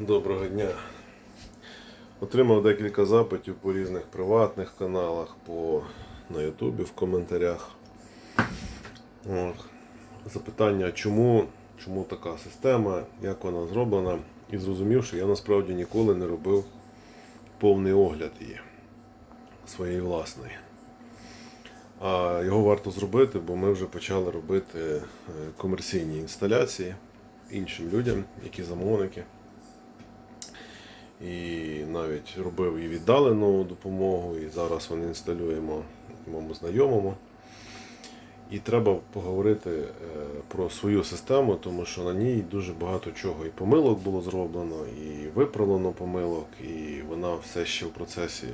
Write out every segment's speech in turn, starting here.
Доброго дня. Отримав декілька запитів по різних приватних каналах, по на Ютубі в коментарях. От. Запитання, чому, чому така система, як вона зроблена, і зрозумів, що я насправді ніколи не робив повний огляд її своєї власної. А його варто зробити, бо ми вже почали робити е, комерційні інсталяції іншим людям, які замовники. І навіть робив і віддалену допомогу, і зараз вони інсталюємо моєму знайомому. І треба поговорити е, про свою систему, тому що на ній дуже багато чого і помилок було зроблено, і виправлено помилок, і вона все ще в процесі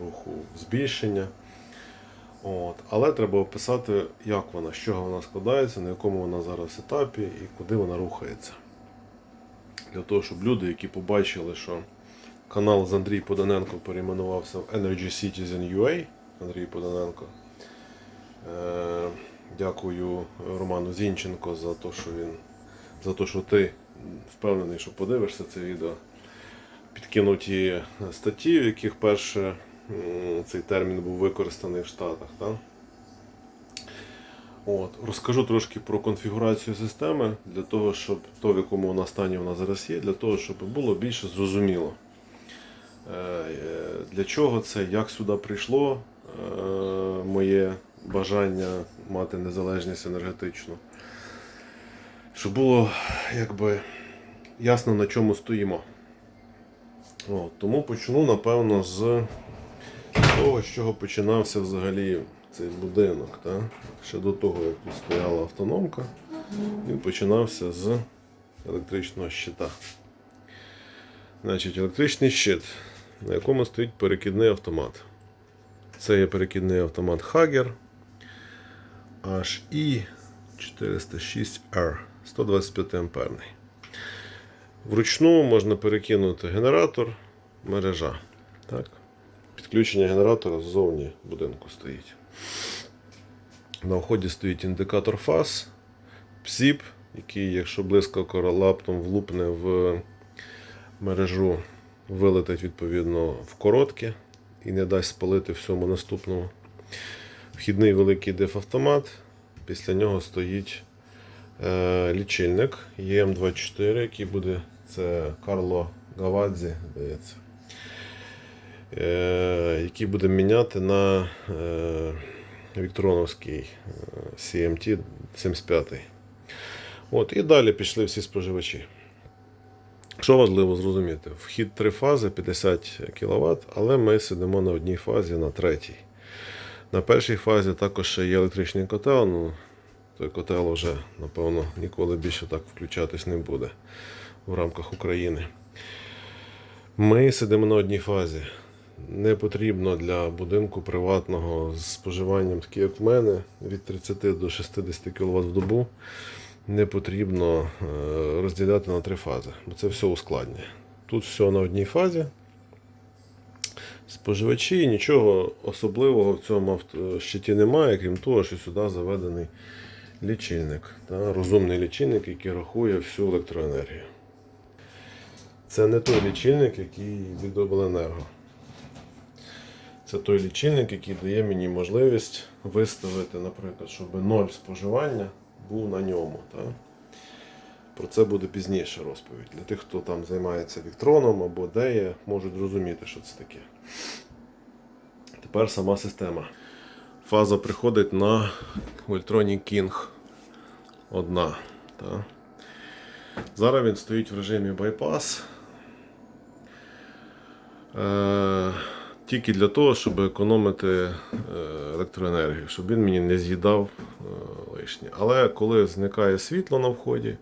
руху збільшення. От. Але треба описати, як вона, з чого вона складається, на якому вона зараз етапі і куди вона рухається. Для того, щоб люди, які побачили, що канал з Андрій Поданенко перейменувався в Energy Citizen UA, Андрій Поданенко. Е, дякую Роману Зінченко за те, що він за те, що ти впевнений, що подивишся це відео. Підкинув ті статті, в яких перше цей термін був використаний в Штатах. Так? От, розкажу трошки про конфігурацію системи для того, щоб то, в якому вона стані вона зараз є, для того, щоб було більше зрозуміло. Е, е, Для чого це, як сюди прийшло е, моє бажання мати незалежність енергетичну. Щоб було якби ясно на чому стоїмо. От, тому почну, напевно, з того, з чого починався взагалі цей будинок. Так? Ще до того, як тут стояла автономка, він починався з електричного щита. Значить, електричний щит, на якому стоїть перекидний автомат. Це є перекидний автомат Hager HI 406R 125 амперний. Вручну можна перекинути генератор, мережа. Так? Підключення генератора ззовні будинку стоїть. На вході стоїть індикатор фаз, ПСІП, який, якщо блискавка лаптом влупне в мережу, вилетить відповідно в коротке і не дасть спалити всьому наступному. Вхідний великий дефавтомат. Після нього стоїть е, лічильник ЕМ24, який буде це Карло Гавадзі, здається. Е, який буде міняти на е, Віктроновський е, CMT 75. От, і далі пішли всі споживачі. Що важливо зрозуміти, вхід три фази 50 кВт, але ми сидимо на одній фазі, на третій. На першій фазі також ще є електричний котел. Ну, той котел вже, напевно, ніколи більше так включатись не буде в рамках України. Ми сидимо на одній фазі. Не потрібно для будинку приватного з споживанням, таке як в мене, від 30 до 60 кВт в добу. Не потрібно е, розділяти на три фази, бо це все ускладнює. Тут все на одній фазі. Споживачі нічого особливого в цьому авто- щиті немає, крім того, що сюди заведений лічильник. Та, розумний лічильник, який рахує всю електроенергію. Це не той лічильник, який від обленерго. Це той лічильник, який дає мені можливість виставити, наприклад, щоб ноль споживання був на ньому. Та? Про це буде пізніше розповідь. Для тих, хто там займається електроном або деє, можуть зрозуміти, що це таке. Тепер сама система. Фаза приходить на Вольтроні King одна. Та? Зараз він стоїть в режимі байпас. Е, тільки для того, щоб економити е, електроенергію, щоб він мені не з'їдав е, лишнє. Але коли зникає світло на вході,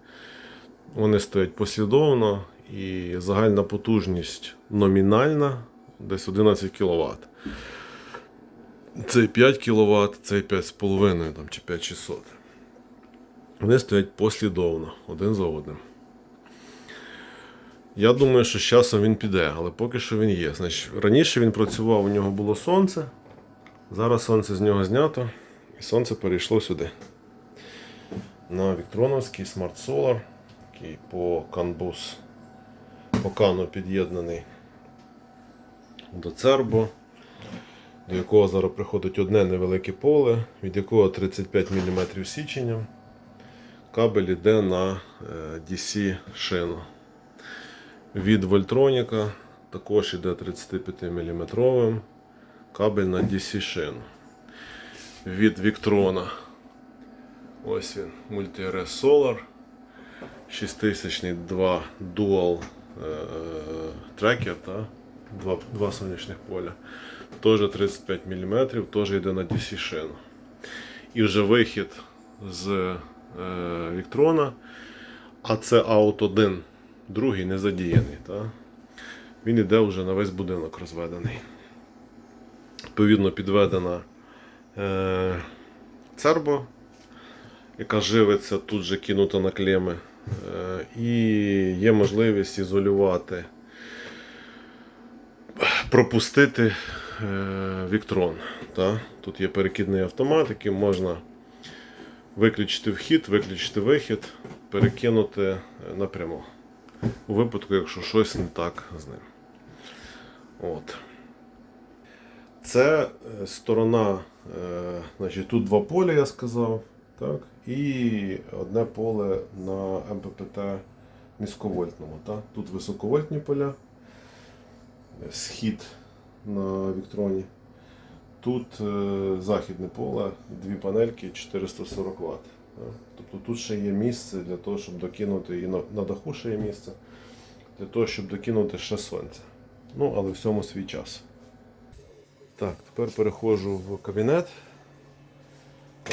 вони стоять послідовно і загальна потужність номінальна десь 11 кВт. Цей 5 кВт, цей 5,5 там, чи 5600. Вони стоять послідовно, один за одним. Я думаю, що з часом він піде, але поки що він є. Значить, раніше він працював, у нього було сонце. Зараз сонце з нього знято, і сонце перейшло сюди. На Віктроновський Smart Solar, який по CAN-BUS Окано під'єднаний до цербо, до якого зараз приходить одне невелике поле, від якого 35 мм січення. Кабель йде на е, DC шину. Від Вольтроніка також йде 35 мм кабель на DC шину. Від Віктрона. Ось він, Multi-RS Solar. 6000 2 Dual е, трекер, та? Два, два сонячних поля. Теж 35 мм, теж йде на DC шину. І вже вихід з е, Віктрона, а це аут 1, другий не задіяний. Та? Він йде вже на весь будинок розведений. Відповідно, підведена е, цербо, яка живиться, тут же кинута на клеми. Е, і є можливість ізолювати, пропустити е, віктрон. Та? Тут є перекидний автомат, яким можна виключити вхід, виключити вихід, перекинути е, напряму. У випадку, якщо щось не так з ним. От. Це е, сторона, е, значить, тут два поля, я сказав, так? і одне поле на МППТ низьковольтному. Так? Тут високовольтні поля, е, схід на Віктроні. Тут західне поле, дві панельки 440 Вт. Тобто тут ще є місце для того, щоб докинути, і на, даху ще є місце, для того, щоб докинути ще сонця. Ну, але всьому свій час. Так, тепер переходжу в кабінет,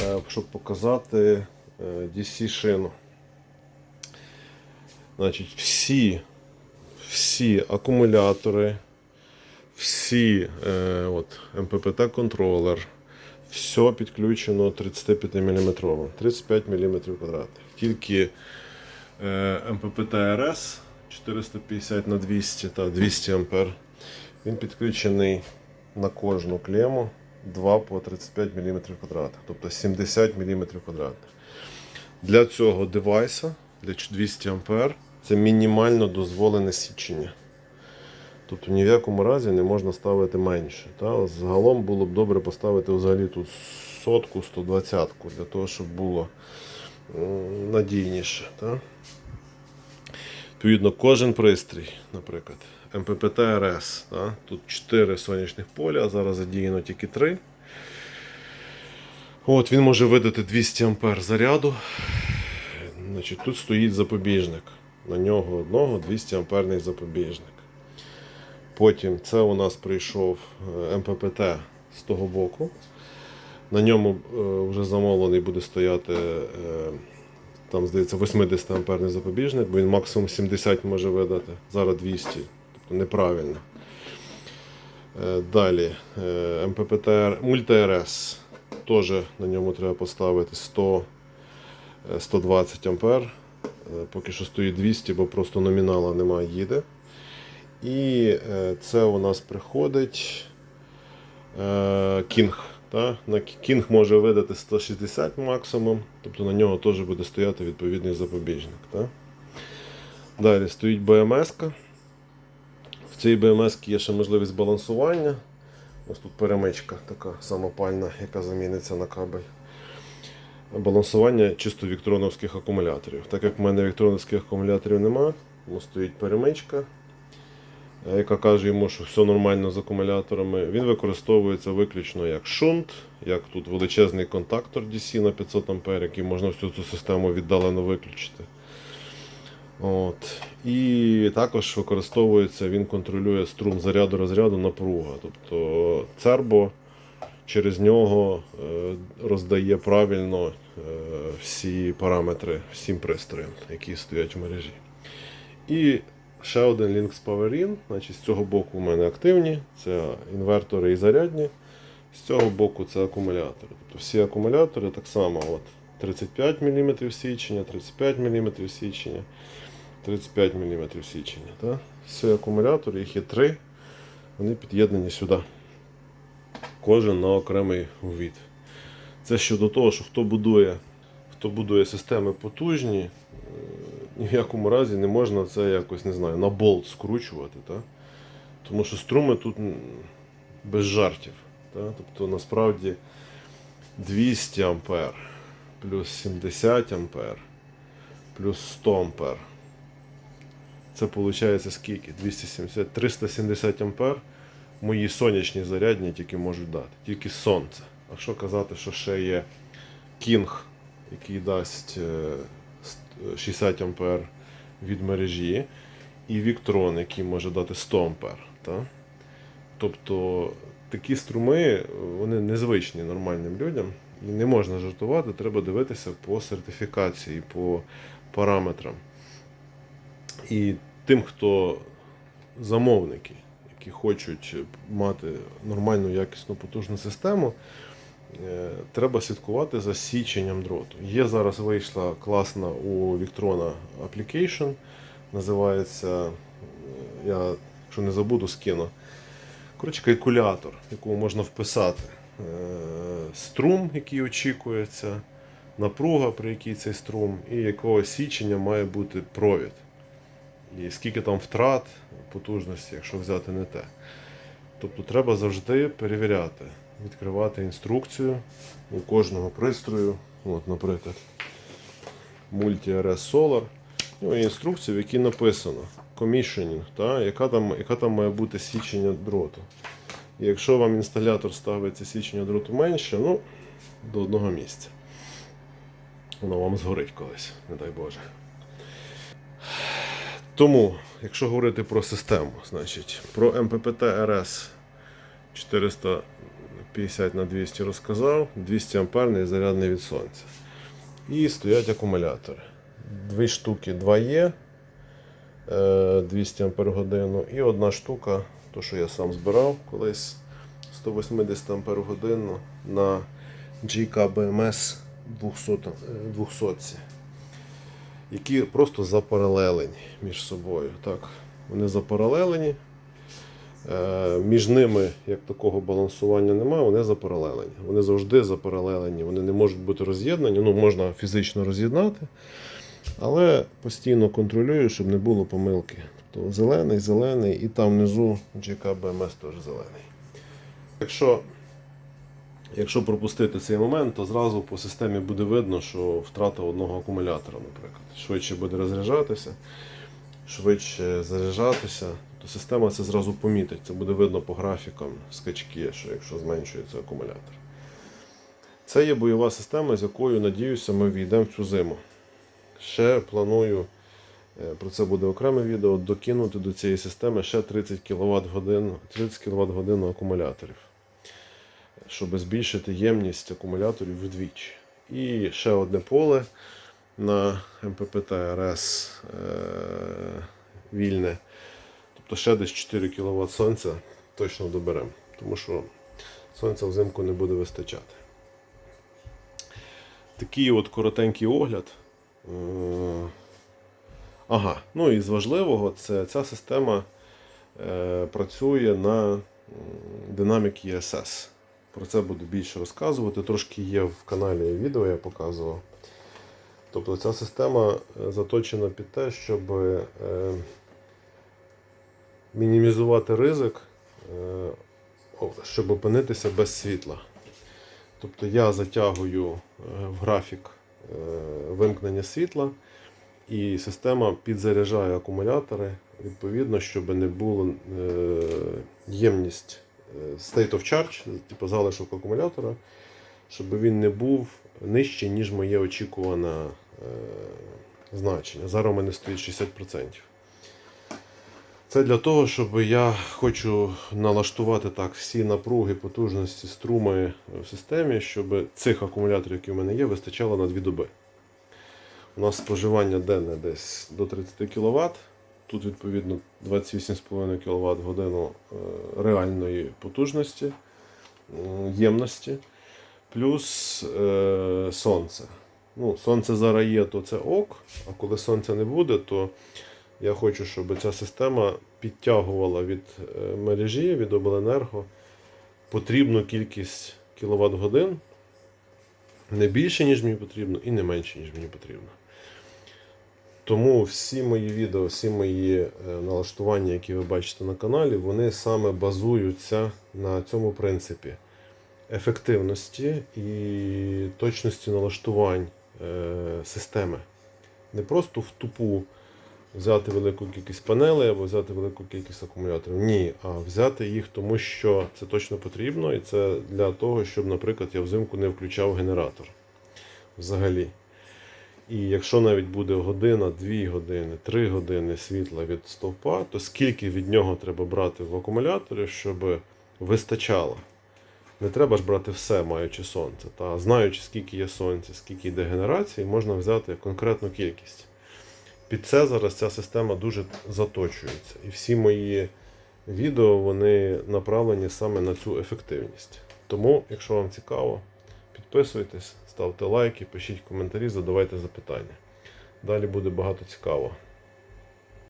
е, щоб показати е, DC шину. Значить, всі, всі акумулятори, всі е, от, МППТ контролер, все підключено 35 мм, 35 мм квадратних. Тільки е, МППТ РС 450 на 200 та 200 ампер. Він підключений на кожну клему 2 по 35 мм квадратних, тобто 70 мм квадратних. Для цього девайса, для 200 А, це мінімально дозволене січення. Тобто ні в якому разі не можна ставити менше. Та? Загалом було б добре поставити взагалі тут сотку, 120 для того, щоб було надійніше. Та? Відповідно, кожен пристрій, наприклад, МППТ РС. Тут 4 сонячних поля, а зараз задіяно тільки 3. От, Він може видати 200 А заряду. Значить, Тут стоїть запобіжник. На нього одного 200 амперний запобіжник. Потім це у нас прийшов е, МППТ з того боку. На ньому е, вже замовлений буде стояти е, там, здається, 80 амперний запобіжник, бо він максимум 70 може видати, зараз 200, тобто неправильно. Далі МППТ Мульти-РС. Теж на ньому треба поставити 100, е, 120 ампер. Поки що стоїть 200, бо просто номінала немає, їде. І е, це у нас приходить е, Кінг. Та? Кінг може видати 160 максимум, тобто на нього теж буде стояти відповідний запобіжник. Та? Далі стоїть БМС. В цій БМС є ще можливість балансування. Ось тут перемичка така самопальна, яка заміниться на кабель. Балансування чисто віктроновських акумуляторів. Так як в мене віктроновських акумуляторів немає, тому стоїть перемичка яка каже йому, що все нормально з акумуляторами. Він використовується виключно як шунт, як тут величезний контактор DC на 500 А, який можна всю цю систему віддалено виключити. От. І також використовується, він контролює струм заряду розряду напруга. Тобто цербо через нього е, роздає правильно е, всі параметри всім пристроям, які стоять в мережі. І ще один Lynx Power In. Значить, з цього боку у мене активні, це інвертори і зарядні. З цього боку це акумулятори. Тобто всі акумулятори так само от, 35 мм січення, 35 мм січення, 35 мм січення. Так? Всі акумулятори, їх є три, вони під'єднані сюди. Кожен на окремий ввід. Це щодо того, що хто будує, хто будує системи потужні, ні в якому разі не можна це якось, не знаю, на болт скручувати. Та? Тому що струми тут без жартів. Та? Тобто насправді 200 ампер плюс 70 ампер плюс 100 ампер. Це виходить скільки? 270, 370 ампер мої сонячні зарядні тільки можуть дати. Тільки сонце. А що казати, що ще є кінг, який дасть е, 60 ампер від мережі, і Віктрон, який може дати 100 ампер. Та? Тобто такі струми вони незвичні нормальним людям. І не можна жартувати, треба дивитися по сертифікації, по параметрам. І тим, хто замовники, які хочуть мати нормальну якісну потужну систему, е, треба слідкувати за січенням дроту. Є зараз вийшла класна у Victrona application, називається, е, я якщо не забуду, скину. Коротше, калькулятор, якому можна вписати е, струм, який очікується, напруга, при якій цей струм, і якого січення має бути провід. І скільки там втрат потужності, якщо взяти не те. Тобто треба завжди перевіряти, відкривати інструкцію у кожного пристрою. От, наприклад, Multi RS Solar. Ну, інструкція, в якій написано та, яка, там, яка там має бути січення дроту. І якщо вам інсталятор ставить це січення дроту менше, ну, до одного місця. Воно вам згорить колись, не дай Боже. Тому, якщо говорити про систему, значить, про МППТ РС 450 на 200 розказав, 200 амперний зарядний від сонця. І стоять акумулятори. Дві штуки 2Е 200 Ампер годину і одна штука, то що я сам збирав колись 180 Ампер годину на GKBMS 200, е, 200 які просто запаралелені між собою. Так, Вони запаралелені. Е, Між ними як такого балансування немає, вони запаралелені. Вони завжди запаралелені, вони не можуть бути роз'єднані. Ну, можна фізично роз'єднати, але постійно контролюю, щоб не було помилки. Тобто зелений, зелений, і там внизу GKBMS теж зелений. Якщо Якщо пропустити цей момент, то зразу по системі буде видно, що втрата одного акумулятора, наприклад. Швидше буде розряджатися, швидше заряджатися. То система це зразу помітить. Це буде видно по графікам скачки, що якщо зменшується акумулятор. Це є бойова система, з якою, надіюся, ми війдемо в цю зиму. Ще планую, е, про це буде окреме відео, докинути до цієї системи ще 30 кВт годин, 30 кВт годину акумуляторів щоб збільшити ємність акумуляторів вдвічі. І ще одне поле на МППТ РС е, вільне. Тобто ще десь 4 кВт сонця точно доберемо, тому що сонця взимку не буде вистачати. Такий от коротенький огляд. Е, Ага, ну і з важливого, це ця система е, працює на Dynamic ESS. Про це буду більше розказувати. Трошки є в каналі відео, я показував. Тобто ця система е, заточена під те, щоб мінімізувати ризик, е, щоб опинитися без світла. Тобто я затягую е, в графік е, вимкнення світла, і система підзаряджає акумулятори, відповідно, щоб не було ємність state of charge, типу залишок акумулятора, щоб він не був нижче, ніж моє очікуване значення. Зараз у мене стоїть 60%. Це для того, щоб я хочу налаштувати так всі напруги, потужності, струми в системі, щоб цих акумуляторів, які в мене є, вистачало на 2 доби. У нас споживання денне десь до 30 кВт. Тут, відповідно, 28,5 кВт в годину е, реальної потужності, ємності, плюс е, сонце. Ну, сонце зараз є, то це ок, а коли сонця не буде, то я хочу, щоб ця система підтягувала від е, мережі, від обленерго потрібну кількість кіловат годин. Не більше, ніж мені потрібно, і не менше, ніж мені потрібно. Тому всі мої відео, всі мої е, налаштування, які ви бачите на каналі, вони саме базуються на цьому принципі ефективності і точності налаштувань е, системи. Не просто в тупу взяти велику кількість панелей або взяти велику кількість акумуляторів. Ні, а взяти їх, тому що це точно потрібно, і це для того, щоб, наприклад, я взимку не включав генератор взагалі. І якщо навіть буде година, 2 години, 3 години світла від стовпа, то скільки від нього треба брати в акумуляторі, щоб вистачало. Не треба ж брати все, маючи сонце. Та знаючи, скільки є сонця, скільки йде генерації, можна взяти конкретну кількість. Під це зараз ця система дуже заточується. І всі мої відео вони направлені саме на цю ефективність. Тому, якщо вам цікаво, підписуйтесь, ставте лайки, пишіть коментарі, задавайте запитання. Далі буде багато цікавого.